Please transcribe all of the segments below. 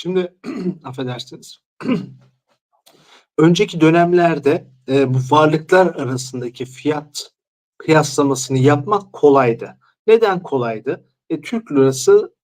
Şimdi affedersiniz. Önceki dönemlerde e, bu varlıklar arasındaki fiyat kıyaslamasını yapmak kolaydı. Neden kolaydı? E, Türk lirası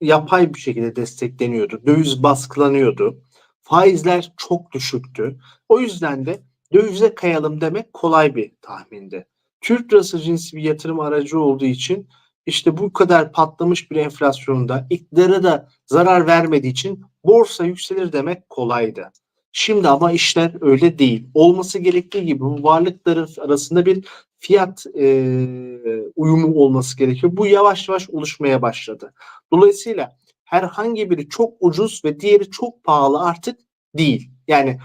yapay bir şekilde destekleniyordu. Döviz baskılanıyordu. Faizler çok düşüktü. O yüzden de dövize kayalım demek kolay bir tahmindi. Türk lirası cinsi bir yatırım aracı olduğu için işte bu kadar patlamış bir enflasyonda iktidara da zarar vermediği için borsa yükselir demek kolaydı. Şimdi ama işler öyle değil. Olması gerektiği gibi bu varlıkların arasında bir fiyat e, uyumu olması gerekiyor. Bu yavaş yavaş oluşmaya başladı. Dolayısıyla herhangi biri çok ucuz ve diğeri çok pahalı artık değil. Yani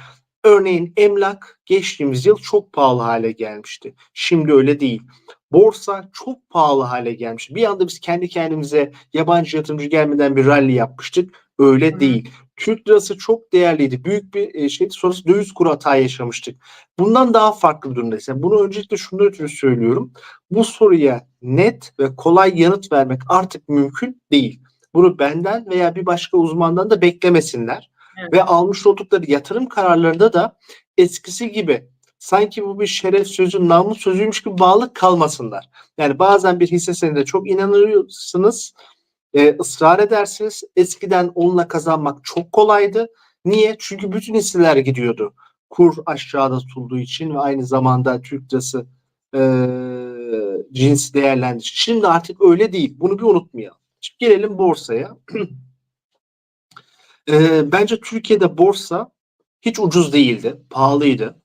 örneğin emlak geçtiğimiz yıl çok pahalı hale gelmişti. Şimdi öyle değil. Borsa çok pahalı hale gelmiş. Bir anda biz kendi kendimize yabancı yatırımcı gelmeden bir rally yapmıştık. Öyle Hı. değil. Türk lirası çok değerliydi. Büyük bir e, şey sonrası döviz kuru hata yaşamıştık. Bundan daha farklı bir durumdayız. Yani bunu öncelikle şundan ötürü söylüyorum. Bu soruya net ve kolay yanıt vermek artık mümkün değil. Bunu benden veya bir başka uzmandan da beklemesinler. Evet. Ve almış oldukları yatırım kararlarında da eskisi gibi sanki bu bir şeref sözü, namus sözüymüş gibi bağlı kalmasınlar. Yani bazen bir hisse senedine çok inanıyorsunuz, e, ısrar edersiniz. Eskiden onunla kazanmak çok kolaydı. Niye? Çünkü bütün hisseler gidiyordu. Kur aşağıda tutulduğu için ve aynı zamanda Türk lirası e, cins değerlendiği için. Şimdi artık öyle değil. Bunu bir unutmayalım. Şimdi gelelim borsaya. e, bence Türkiye'de borsa hiç ucuz değildi. Pahalıydı.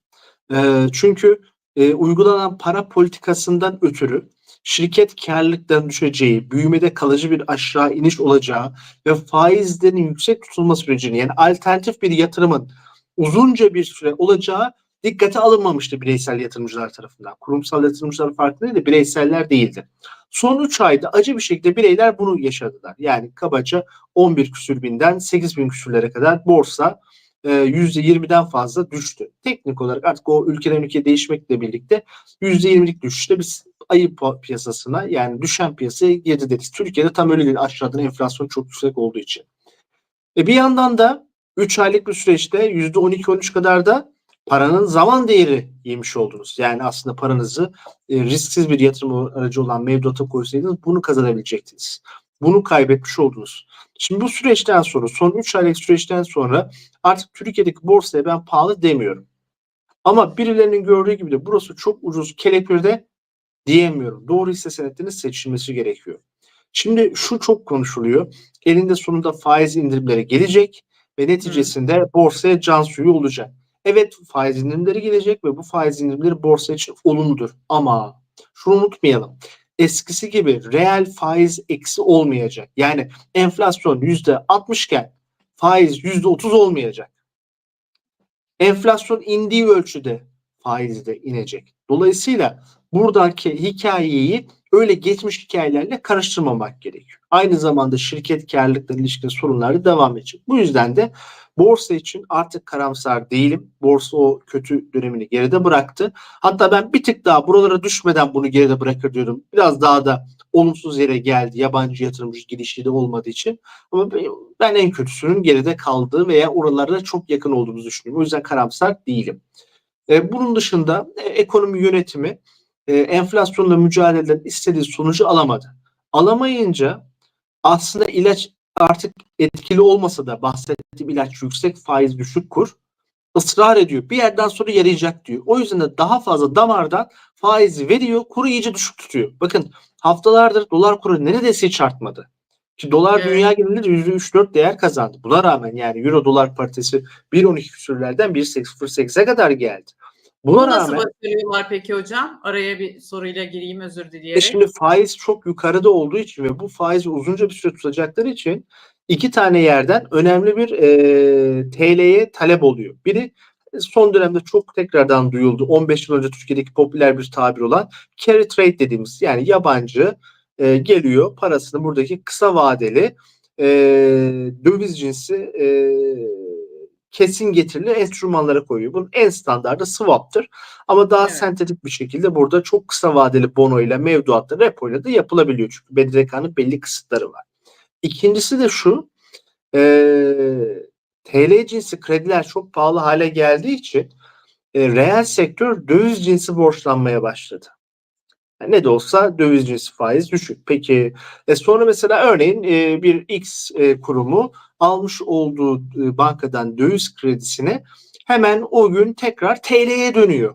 E, çünkü e, uygulanan para politikasından ötürü şirket karlılıklarının düşeceği, büyümede kalıcı bir aşağı iniş olacağı ve faizlerin yüksek tutulma sürecini yani alternatif bir yatırımın uzunca bir süre olacağı dikkate alınmamıştı bireysel yatırımcılar tarafından. Kurumsal yatırımcılar farklı değil de bireyseller değildi. Son 3 ayda acı bir şekilde bireyler bunu yaşadılar. Yani kabaca 11 küsür binden 8 bin küsürlere kadar borsa %20'den fazla düştü. Teknik olarak artık o ülkeden ülkeye değişmekle birlikte %20'lik düşüşte biz ayı pi- piyasasına yani düşen piyasaya girdi deriz. Türkiye'de tam öyle değil. Aşağıdan enflasyon çok yüksek olduğu için. E bir yandan da 3 aylık bir süreçte %12-13 kadar da paranın zaman değeri yemiş oldunuz. Yani aslında paranızı e, risksiz bir yatırım aracı olan mevduata koysaydınız bunu kazanabilecektiniz. Bunu kaybetmiş oldunuz. Şimdi bu süreçten sonra son 3 aylık süreçten sonra artık Türkiye'deki borsaya ben pahalı demiyorum. Ama birilerinin gördüğü gibi de burası çok ucuz kelepirde diyemiyorum. Doğru hisse senetlerinin seçilmesi gerekiyor. Şimdi şu çok konuşuluyor. Elinde sonunda faiz indirimleri gelecek ve neticesinde borsaya can suyu olacak. Evet faiz indirimleri gelecek ve bu faiz indirimleri borsa için olumludur. Ama şunu unutmayalım. Eskisi gibi reel faiz eksi olmayacak. Yani enflasyon %60 iken faiz %30 olmayacak. Enflasyon indiği ölçüde faiz de inecek. Dolayısıyla buradaki hikayeyi öyle geçmiş hikayelerle karıştırmamak gerekiyor. Aynı zamanda şirket karlılıkla ilişkin sorunlar da devam edecek. Bu yüzden de borsa için artık karamsar değilim. Borsa o kötü dönemini geride bıraktı. Hatta ben bir tık daha buralara düşmeden bunu geride bırakır diyordum. Biraz daha da olumsuz yere geldi. Yabancı yatırımcı girişi de olmadığı için. Ama ben en kötüsünün geride kaldığı veya oralarda çok yakın olduğumuzu düşünüyorum. O yüzden karamsar değilim. E, bunun dışında e, ekonomi yönetimi e, enflasyonla mücadeleden istediği sonucu alamadı. Alamayınca aslında ilaç artık etkili olmasa da bahsettiğim ilaç yüksek faiz düşük kur ısrar ediyor. Bir yerden sonra yarayacak diyor. O yüzden de daha fazla damardan faizi veriyor. Kuru iyice düşük tutuyor. Bakın haftalardır dolar kuru neredeyse hiç artmadı. Ki dolar Evet. dünya genelinde %3-4 değer kazandı. Buna rağmen yani euro dolar paritesi 1.12 küsürlerden 1.08'e kadar geldi. Buna Bunu nasıl rağmen başarıyorlar peki hocam? Araya bir soruyla gireyim özür e dileyerek. şimdi faiz çok yukarıda olduğu için ve bu faizi uzunca bir süre tutacakları için iki tane yerden önemli bir e, TL'ye talep oluyor. Biri son dönemde çok tekrardan duyuldu. 15 yıl önce Türkiye'deki popüler bir tabir olan carry trade dediğimiz yani yabancı e, geliyor parasını buradaki kısa vadeli e, döviz cinsi e, kesin getirili enstrümanlara koyuyor. Bunun en standardı swap'tır. Ama daha Evet. sentetik bir şekilde burada çok kısa vadeli bono ile mevduatta repo ile de yapılabiliyor. Çünkü BDDK'nın belli kısıtları var. İkincisi de şu e, TL cinsi krediler çok pahalı hale geldiği için e, reel sektör döviz cinsi borçlanmaya başladı. Yani ne de olsa döviz cinsi faiz düşük. Peki e, sonra mesela örneğin e, bir X e, kurumu almış olduğu e, bankadan döviz kredisine hemen o gün tekrar TL'ye dönüyor.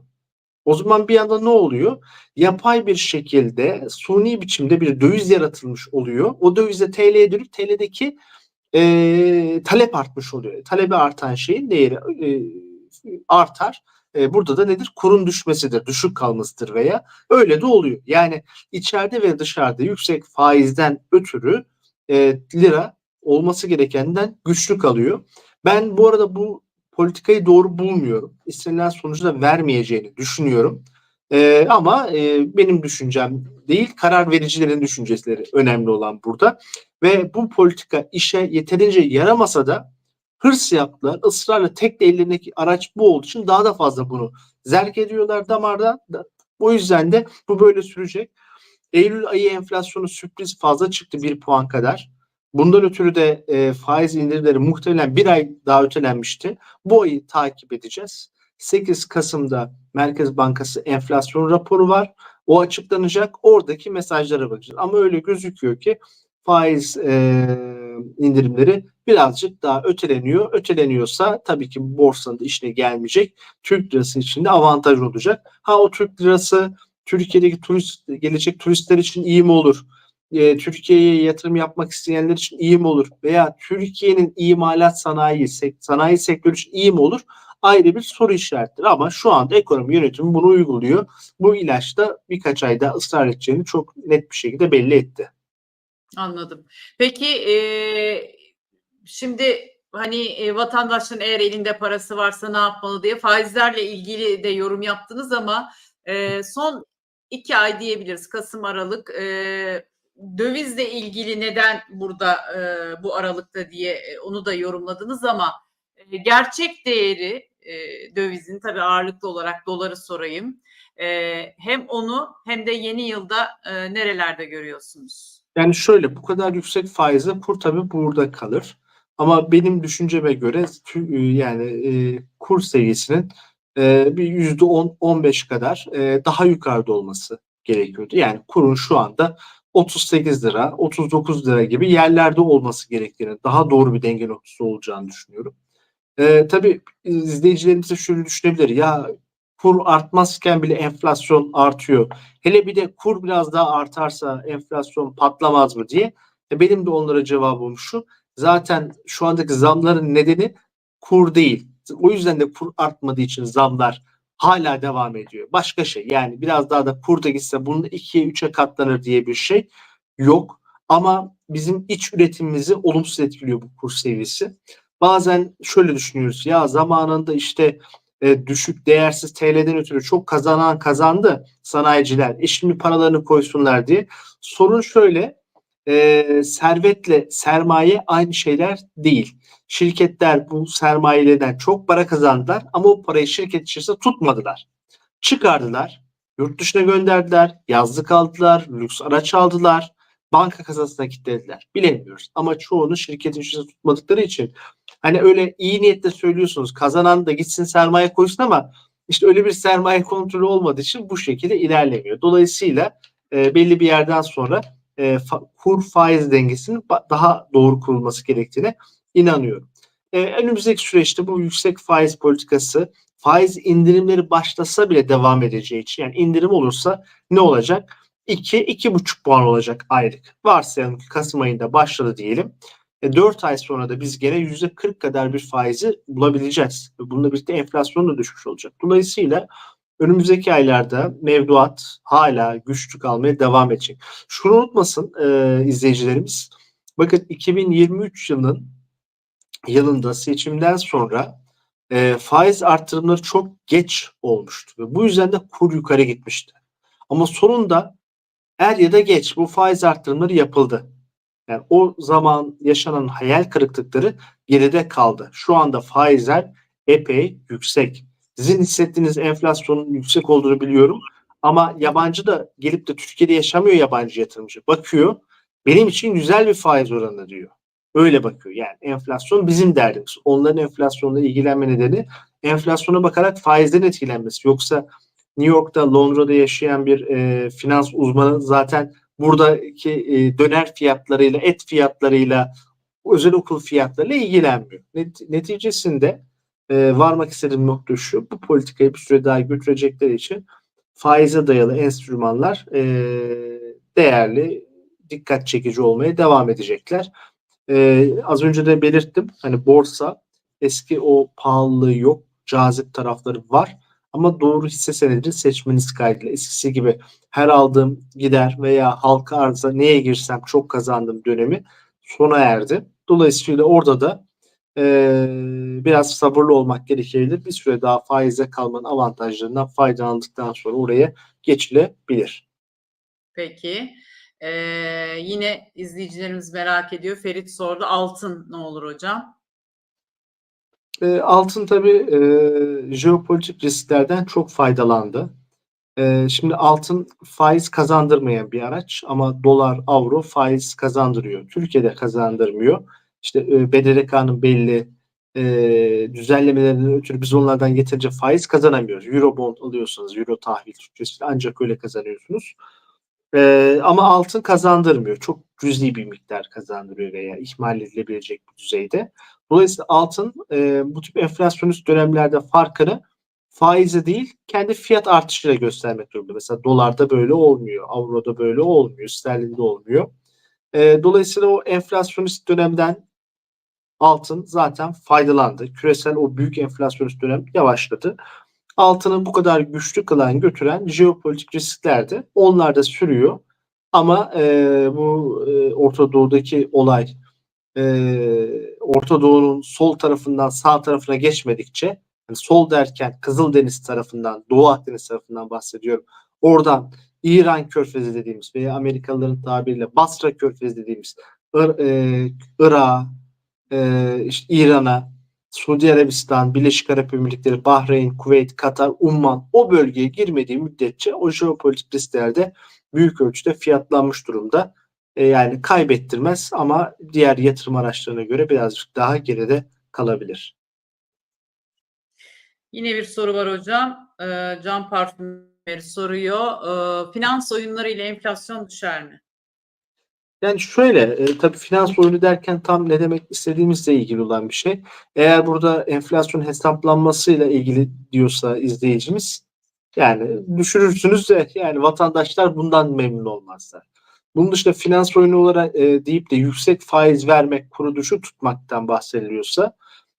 O zaman bir anda ne oluyor? Yapay bir şekilde suni biçimde bir döviz yaratılmış oluyor. O dövize TL'ye dönüp TL'deki e, talep artmış oluyor. Talebi artan şeyin değeri e, artar. E, burada da nedir? Kurun düşmesidir, düşük kalmasıdır veya öyle de oluyor. Yani içeride ve dışarıda yüksek faizden ötürü e, lira olması gerekenden güçlü kalıyor. Ben bu arada bu politikayı doğru bulmuyorum. İstenilen sonucu da vermeyeceğini düşünüyorum. E, ama e, benim düşüncem değil, karar vericilerin düşünceleri önemli olan burada. Ve bu politika işe yeterince yaramasa da hırs yaptılar. Israrla tek de ellerindeki araç bu olduğu için daha da fazla bunu zerk ediyorlar damarda. O yüzden de bu böyle sürecek. Eylül ayı enflasyonu sürpriz fazla çıktı bir puan kadar. Bundan ötürü de e, faiz indirimleri muhtemelen bir ay daha ötelenmişti. Bu ayı takip edeceğiz. 8 Kasım'da Merkez Bankası enflasyon raporu var. O açıklanacak. Oradaki mesajlara bakacağız. Ama öyle gözüküyor ki faiz e, indirimleri birazcık daha öteleniyor. Öteleniyorsa tabii ki borsanın da işine gelmeyecek. Türk lirası için de avantaj olacak. Ha o Türk lirası Türkiye'deki turist gelecek turistler için iyi mi olur? E, Türkiye'ye yatırım yapmak isteyenler için iyi mi olur? Veya Türkiye'nin imalat sanayi, sek, sanayi sektörü için iyi mi olur? Ayrı bir soru işaretidir. Ama şu anda ekonomi yönetimi bunu uyguluyor. Bu ilaç da birkaç ayda ısrar edeceğini çok net bir şekilde belli etti. Anladım. Peki e, şimdi hani e, vatandaşın eğer elinde parası varsa ne yapmalı diye faizlerle ilgili de yorum yaptınız ama e, son iki ay diyebiliriz Kasım Aralık e, dövizle ilgili neden burada e, bu aralıkta diye e, onu da yorumladınız ama e, gerçek değeri e, dövizin tabii ağırlıklı olarak doları sorayım. E, hem onu hem de yeni yılda e, nerelerde görüyorsunuz? Yani şöyle bu kadar yüksek faizle kur tabii burada kalır. Ama benim düşünceme göre yani e, kur seviyesinin e, bir yüzde 10-15 kadar e, daha yukarıda olması gerekiyordu. Yani kurun şu anda 38 lira, 39 lira gibi yerlerde olması gerektiğini, daha doğru bir denge noktası olacağını düşünüyorum. E, tabii izleyicilerimiz de şöyle düşünebilir. Ya kur artmazken bile enflasyon artıyor. Hele bir de kur biraz daha artarsa enflasyon patlamaz mı diye. E benim de onlara cevabım şu. Zaten şu andaki zamların nedeni kur değil. O yüzden de kur artmadığı için zamlar hala devam ediyor. Başka şey yani biraz daha da kur da gitse bunun 2'ye 3'e katlanır diye bir şey yok. Ama bizim iç üretimimizi olumsuz etkiliyor bu kur seviyesi. Bazen şöyle düşünüyoruz ya zamanında işte e, düşük değersiz TL'den ötürü çok kazanan kazandı sanayiciler. E şimdi paralarını koysunlar diye. Sorun şöyle e, servetle sermaye aynı şeyler değil. Şirketler bu sermayeleden çok para kazandılar ama o parayı şirket içerisinde tutmadılar. Çıkardılar, yurt dışına gönderdiler, yazlık aldılar, lüks araç aldılar, banka kasasına kilitlediler. Bilemiyoruz ama çoğunu şirketin içerisinde tutmadıkları için hani öyle iyi niyetle söylüyorsunuz kazanan da gitsin sermaye koysun ama işte öyle bir sermaye kontrolü olmadığı için bu şekilde ilerlemiyor. Dolayısıyla e, belli bir yerden sonra e, fa, kur faiz dengesinin daha doğru kurulması gerektiğine inanıyorum. E, önümüzdeki süreçte bu yüksek faiz politikası faiz indirimleri başlasa bile devam edeceği için yani indirim olursa ne olacak? 2 2,5 puan olacak aylık. Varsayalım ki Kasım ayında başladı diyelim. E, 4 ay sonra da biz gene %40 kadar bir faizi bulabileceğiz. Bununla birlikte enflasyon da düşmüş olacak. Dolayısıyla önümüzdeki aylarda mevduat hala güçlü kalmaya devam edecek. Şunu unutmasın e, izleyicilerimiz. Bakın 2023 yılının yılında seçimden sonra e, faiz artırımları çok geç olmuştu ve bu yüzden de kur yukarı gitmişti. Ama sonunda er ya da geç bu faiz artırımları yapıldı. Yani o zaman yaşanan hayal kırıklıkları geride kaldı. Şu anda faizler epey yüksek. Sizin hissettiğiniz enflasyonun yüksek olduğunu biliyorum. Ama yabancı da gelip de Türkiye'de yaşamıyor yabancı yatırımcı. Bakıyor benim için güzel bir faiz oranı diyor. öyle bakıyor. Yani enflasyon bizim derdimiz. Onların enflasyonla ilgilenme nedeni enflasyona bakarak faizden etkilenmesi. Yoksa New York'ta, Londra'da yaşayan bir e, finans uzmanı zaten buradaki e, döner fiyatlarıyla, et fiyatlarıyla, özel okul fiyatlarıyla ilgilenmiyor. Net, neticesinde e, varmak istediğim nokta şu, bu politikayı bir süre daha götürecekleri için faize dayalı enstrümanlar e, değerli, dikkat çekici olmaya devam edecekler. E, az önce de belirttim, hani borsa eski o pahalılığı yok, cazip tarafları var. Ama doğru hisse senedini seçmeniz kaydıyla eskisi gibi her aldığım gider veya halka arza neye girsem çok kazandım dönemi sona erdi. Dolayısıyla orada da e, biraz sabırlı olmak gerekebilir. Bir süre daha faize kalmanın avantajlarından faydalandıktan sonra oraya geçilebilir. Peki. Ee, yine izleyicilerimiz merak ediyor. Ferit sordu. Altın ne olur hocam? E, altın tabii e, jeopolitik risklerden çok faydalandı. E, şimdi altın faiz kazandırmayan bir araç ama dolar, avro faiz kazandırıyor. Türkiye'de kazandırmıyor. İşte e, BDDK'nın belli e, düzenlemelerinden ötürü biz onlardan yeterince faiz kazanamıyoruz. Eurobond alıyorsanız, Euro tahvil Türkçesiyle ancak öyle kazanıyorsunuz. E, ama altın kazandırmıyor. Çok cüzi bir miktar kazandırıyor veya ihmal edilebilecek bir düzeyde. Dolayısıyla altın e, bu tip enflasyonist dönemlerde farkını faize değil kendi fiyat artışıyla göstermek durumunda. Mesela dolarda böyle olmuyor, avroda böyle olmuyor, sterlinde olmuyor. E, dolayısıyla o enflasyonist dönemden altın zaten faydalandı. Küresel o büyük enflasyonist dönem yavaşladı. Altını bu kadar güçlü kılan götüren jeopolitik riskler de onlar da sürüyor. Ama e, bu e, Orta Doğu'daki olay e, Orta Doğu'nun sol tarafından sağ tarafına geçmedikçe yani sol derken Kızıldeniz tarafından Doğu Akdeniz tarafından bahsediyorum. Oradan İran körfezi dediğimiz veya Amerikalıların tabiriyle Basra körfezi dediğimiz Ir, e, Irak'a, e, işte İran'a, Suudi Arabistan, Birleşik Arap Emirlikleri, Bahreyn, Kuveyt, Katar, Umman o bölgeye girmediği müddetçe o jeopolitik risklerde büyük ölçüde fiyatlanmış durumda. E, yani kaybettirmez ama diğer yatırım araçlarına göre birazcık daha geride kalabilir. Yine bir soru var hocam. Ee, Can Parfümeri soruyor. Ee, finans oyunları ile enflasyon düşer mi? Yani şöyle e, tabii finans oyunu derken tam ne demek istediğimizle ilgili olan bir şey. Eğer burada enflasyon hesaplanmasıyla ilgili diyorsa izleyicimiz yani düşürürsünüz de yani vatandaşlar bundan memnun olmazlar. Bunun dışında finans oyunu olarak e, deyip de yüksek faiz vermek, kuru düşük tutmaktan bahsediliyorsa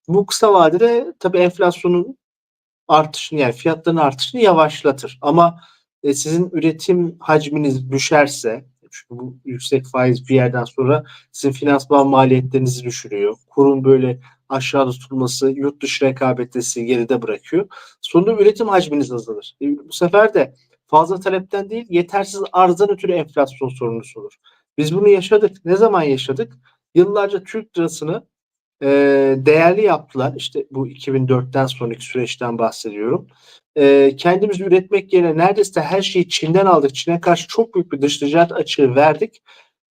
bu kısa vadede tabii enflasyonun artışını yani fiyatların artışını yavaşlatır. Ama e, sizin üretim hacminiz düşerse çünkü bu yüksek faiz bir yerden sonra sizin finansman maliyetlerinizi düşürüyor. Kurun böyle aşağıda tutulması yurt dışı rekabette sizi geride bırakıyor. Sonunda üretim hacminiz azalır. E, bu sefer de fazla talepten değil yetersiz arzdan ötürü enflasyon sorunu olur. Biz bunu yaşadık. Ne zaman yaşadık? Yıllarca Türk lirasını e, değerli yaptılar. İşte bu 2004'ten sonraki süreçten bahsediyorum. E, kendimiz üretmek yerine neredeyse her şeyi Çin'den aldık. Çin'e karşı çok büyük bir dış ticaret açığı verdik.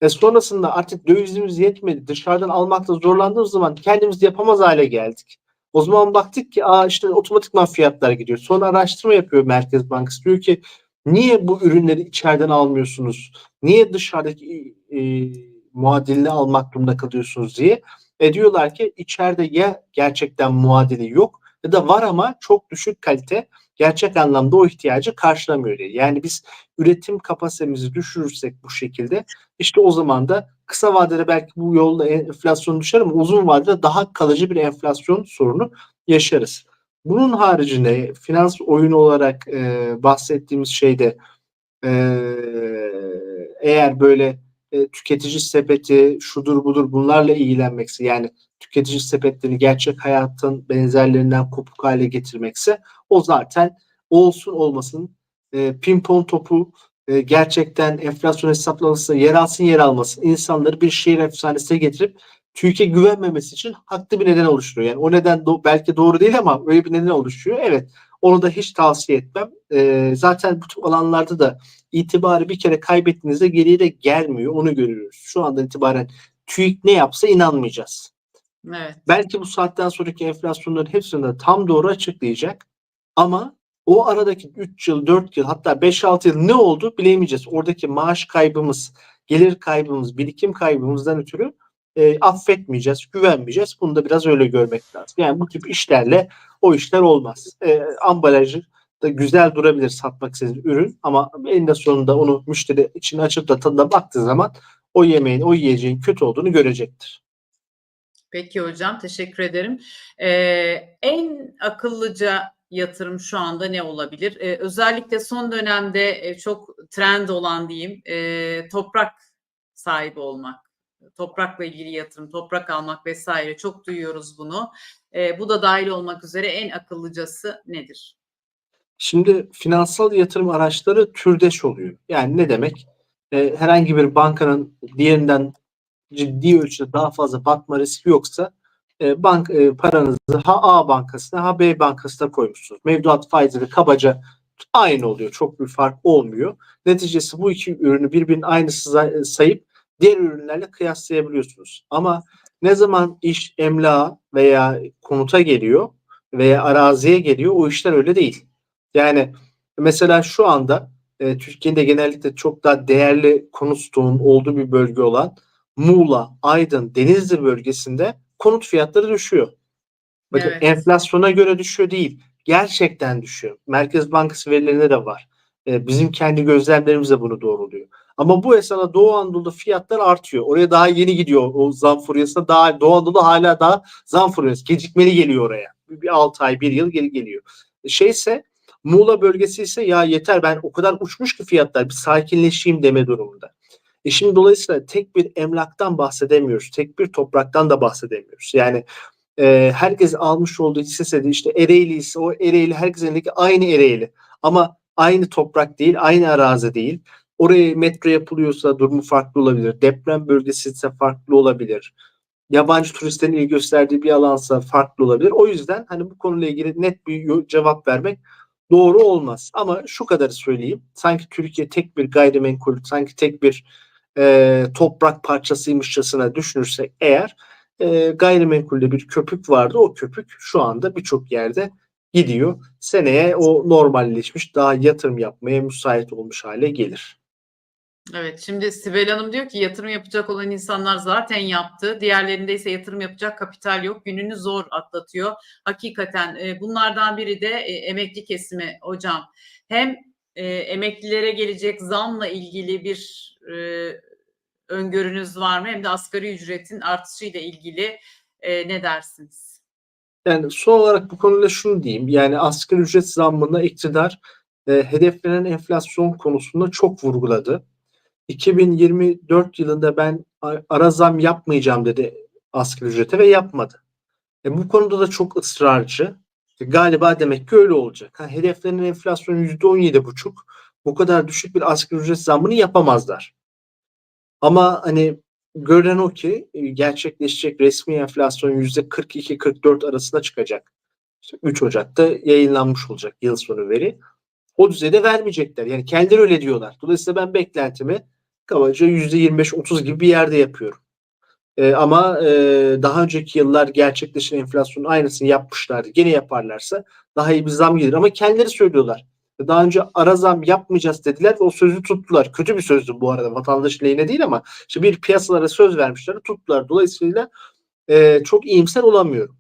E, sonrasında artık dövizimiz yetmedi. Dışarıdan almakta zorlandığımız zaman kendimiz yapamaz hale geldik. O zaman baktık ki aa işte otomatikman fiyatlar gidiyor. Sonra araştırma yapıyor Merkez Bankası. Diyor ki niye bu ürünleri içeriden almıyorsunuz? Niye dışarıdaki e, muadilini almak durumunda kalıyorsunuz diye. E diyorlar ki içeride ya gerçekten muadili yok ya da var ama çok düşük kalite gerçek anlamda o ihtiyacı karşılamıyor diye. Yani biz üretim kapasitemizi düşürürsek bu şekilde işte o zaman da kısa vadede belki bu yolda enflasyon düşer ama uzun vadede daha kalıcı bir enflasyon sorunu yaşarız. Bunun haricinde finans oyunu olarak e, bahsettiğimiz şeyde e, eğer böyle e, tüketici sepeti şudur budur bunlarla ilgilenmekse yani tüketici sepetlerini gerçek hayatın benzerlerinden kopuk hale getirmekse o zaten olsun olmasın e, pimpon topu e, gerçekten enflasyon hesaplamasına yer alsın yer almasın insanları bir şehir efsanesine getirip TÜİK'e güvenmemesi için haklı bir neden oluşturuyor. Yani o neden do- belki doğru değil ama öyle bir neden oluşuyor. Evet onu da hiç tavsiye etmem. E, zaten bu tip alanlarda da itibarı bir kere kaybettiğinizde geriye de gelmiyor. Onu görüyoruz. Şu andan itibaren TÜİK ne yapsa inanmayacağız. Evet. Belki bu saatten sonraki enflasyonların hepsini de tam doğru açıklayacak. Ama o aradaki 3 yıl, 4 yıl hatta 5-6 yıl ne oldu bilemeyeceğiz. Oradaki maaş kaybımız, gelir kaybımız, birikim kaybımızdan ötürü e, affetmeyeceğiz, güvenmeyeceğiz. Bunu da biraz öyle görmek lazım. Yani bu tip işlerle o işler olmaz. E, ambalajı da güzel durabilir satmak istediğiniz ürün ama eninde sonunda onu müşteri için açıp da tadına baktığı zaman o yemeğin, o yiyeceğin kötü olduğunu görecektir. Peki hocam teşekkür ederim. Ee, en akıllıca yatırım şu anda ne olabilir? Ee, özellikle son dönemde e, çok trend olan diyeyim e, toprak sahibi olmak. Toprakla ilgili yatırım, toprak almak vesaire çok duyuyoruz bunu. E, bu da dahil olmak üzere en akıllıcası nedir? Şimdi finansal yatırım araçları türdeş oluyor. Yani ne demek? Ee, herhangi bir bankanın diğerinden ciddi ölçüde daha fazla batma riski yoksa e, bank e, paranızı ha A bankasına ha B bankasına koymuşsunuz. Mevduat faizleri kabaca aynı oluyor. Çok bir fark olmuyor. Neticesi bu iki ürünü birbirinin aynısı say- sayıp diğer ürünlerle kıyaslayabiliyorsunuz. Ama ne zaman iş emlağa veya konuta geliyor veya araziye geliyor o işler öyle değil. Yani mesela şu anda e, Türkiye'de genellikle çok daha değerli konut stoğunun olduğu bir bölge olan Muğla, Aydın, Denizli bölgesinde konut fiyatları düşüyor. Bakın Evet. enflasyona göre düşüyor değil. Gerçekten düşüyor. Merkez Bankası verilerinde de var. E, bizim kendi gözlemlerimiz de bunu doğruluyor. Ama bu esnada Doğu Anadolu'da fiyatlar artıyor. Oraya daha yeni gidiyor o zam furyasına. Daha Doğu Anadolu hala daha zam furyası. Gecikmeli geliyor oraya. Bir, bir 6 ay, bir yıl geri geliyor. Şeyse Muğla bölgesi ise ya yeter ben o kadar uçmuş ki fiyatlar bir sakinleşeyim deme durumunda. E şimdi dolayısıyla tek bir emlaktan bahsedemiyoruz. Tek bir topraktan da bahsedemiyoruz. Yani e, herkes almış olduğu hisse senedi işte Ereğli ise o Ereğli herkesin aynı Ereğli. Ama aynı toprak değil, aynı arazi değil. Oraya metro yapılıyorsa durumu farklı olabilir. Deprem bölgesi ise farklı olabilir. Yabancı turistlerin ilgi gösterdiği bir alansa farklı olabilir. O yüzden hani bu konuyla ilgili net bir cevap vermek doğru olmaz. Ama şu kadarı söyleyeyim. Sanki Türkiye tek bir gayrimenkul, sanki tek bir e, toprak parçasıymışçasına düşünürsek eğer e, gayrimenkulde bir köpük vardı. O köpük şu anda birçok yerde gidiyor. Seneye o normalleşmiş, daha yatırım yapmaya müsait olmuş hale gelir. Evet, şimdi Sibel Hanım diyor ki yatırım yapacak olan insanlar zaten yaptı. Diğerlerinde ise yatırım yapacak kapital yok. Gününü zor atlatıyor. Hakikaten e, bunlardan biri de e, emekli kesimi hocam. Hem e, emeklilere gelecek zamla ilgili bir e, öngörünüz var mı? Hem de asgari ücretin artışıyla ilgili e, ne dersiniz? Yani son olarak bu konuda şunu diyeyim. Yani asgari ücret zammında iktidar e, hedeflenen enflasyon konusunda çok vurguladı. 2024 yılında ben ara zam yapmayacağım dedi asgari ücrete ve yapmadı. E, bu konuda da çok ısrarcı. E, galiba demek ki öyle olacak. Ha, hedeflenen enflasyon %17,5. Bu kadar düşük bir asgari ücret zammını yapamazlar. Ama hani görünen o ki e, gerçekleşecek resmi enflasyon %42-44 arasında çıkacak. İşte 3 Ocak'ta yayınlanmış olacak yıl sonu veri. O düzeyde vermeyecekler. Yani kendileri öyle diyorlar. Dolayısıyla ben beklentimi kabaca %25-30 gibi bir yerde yapıyorum. E, ama e, daha önceki yıllar gerçekleşen enflasyonun aynısını yapmışlardı. Gene yaparlarsa daha iyi bir zam gelir. Ama kendileri söylüyorlar. Daha önce ara zam yapmayacağız dediler ve o sözü tuttular. Kötü bir sözdü bu arada vatandaş lehine değil ama işte bir piyasalara söz vermişler tuttular. Dolayısıyla e, çok iyimser olamıyorum.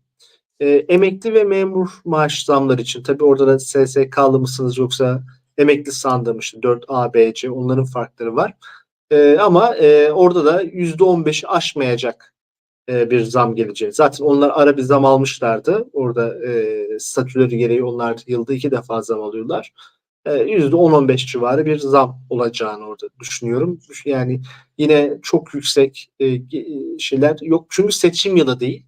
E, emekli ve memur maaş zamları için tabii orada da SSK'lı mısınız yoksa emekli sandığım işte 4 A, B, C onların farkları var. E, ama e, orada da %15'i aşmayacak e, bir zam geleceği. Zaten onlar ara bir zam almışlardı. Orada e, statüleri gereği onlar yılda iki defa zam alıyorlar. E, %10-15 civarı bir zam olacağını orada düşünüyorum. Yani yine çok yüksek e, ge- şeyler yok. Çünkü seçim yılı değil.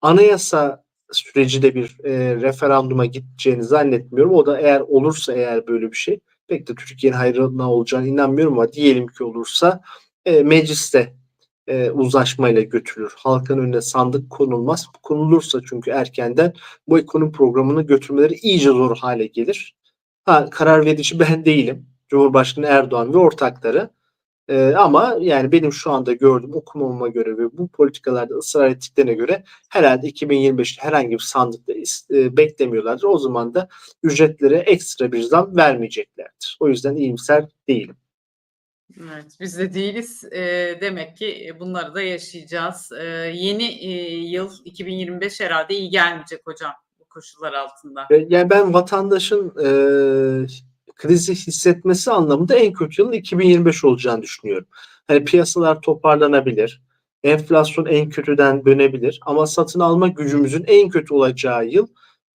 Anayasa süreci de bir e, referanduma gideceğini zannetmiyorum. O da eğer olursa eğer böyle bir şey pek de Türkiye'nin hayrına olacağını inanmıyorum ama diyelim ki olursa e, mecliste e, uzlaşmayla götürülür. Halkın önüne sandık konulmaz. Konulursa çünkü erkenden bu ekonomi programını götürmeleri iyice zor hale gelir. Ha, karar verici ben değilim. Cumhurbaşkanı Erdoğan ve ortakları. Ee, ama yani benim şu anda gördüğüm okumama göre ve bu politikalarda ısrar ettiklerine göre herhalde 2025'te herhangi bir sandıkta e, beklemiyorlardır. O zaman da ücretlere ekstra bir zam vermeyeceklerdir. O yüzden iyimser değilim. Evet, biz de değiliz. Eee, demek ki bunları da yaşayacağız. Eee, yeni eee, yıl 2025 herhalde iyi gelmeyecek hocam bu koşullar altında. E, Yani ben vatandaşın e, krizi hissetmesi anlamında en kötü yılın 2025 olacağını düşünüyorum. Hani piyasalar toparlanabilir, enflasyon en kötüden dönebilir ama satın alma gücümüzün en kötü olacağı yıl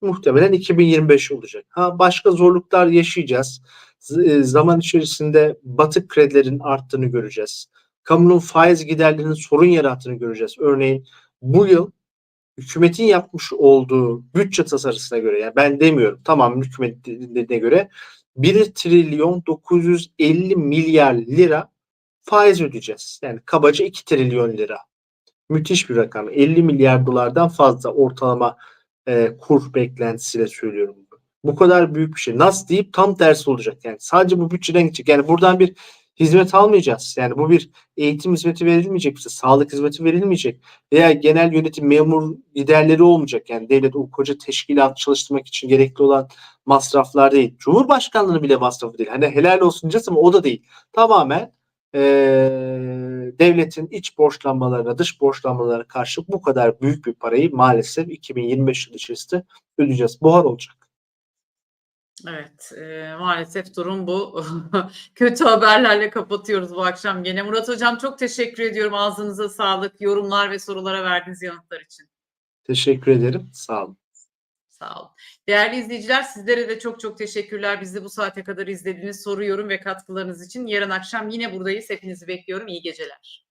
muhtemelen 2025 olacak. Ha başka zorluklar yaşayacağız. Z- e, zaman içerisinde batık kredilerin arttığını göreceğiz. Kamunun faiz giderlerinin sorun yarattığını göreceğiz. Örneğin bu yıl hükümetin yapmış olduğu bütçe tasarısına göre yani ben demiyorum tamam hükümet dediğine göre 1 trilyon 950 milyar lira faiz ödeyeceğiz. Yani kabaca 2 trilyon lira. Müthiş bir rakam. 50 milyar dolardan fazla ortalama e, kur beklentisiyle söylüyorum. Bu kadar büyük bir şey. Nasıl deyip tam tersi olacak. Yani sadece bu bütçeden gidecek. Yani buradan bir hizmet almayacağız. Yani bu bir eğitim hizmeti verilmeyecek bize. Sağlık hizmeti verilmeyecek veya genel yönetim memur giderleri olmayacak. Yani devlet o koca teşkilat çalıştırmak için gerekli olan masraflar değil. Cumhurbaşkanlığının bile masrafı değil. Hani helal olsun diyeceğiz ama o da değil. Tamamen eee, devletin iç borçlanmalarına, dış borçlanmalarına karşı bu kadar büyük bir parayı maalesef 2025 yılı içerisinde ödeyeceğiz. Buhar olacak. Evet, eee, maalesef durum bu. Kötü haberlerle kapatıyoruz bu akşam gene. Murat hocam çok teşekkür ediyorum. Ağzınıza sağlık. Yorumlar ve sorulara verdiğiniz yanıtlar için. Teşekkür ederim. Sağ olun. Sağ olun. Değerli izleyiciler sizlere de çok çok teşekkürler. Bizi bu saate kadar izlediğiniz soru, yorum ve katkılarınız için. Yarın akşam yine buradayız. Hepinizi bekliyorum. İyi geceler.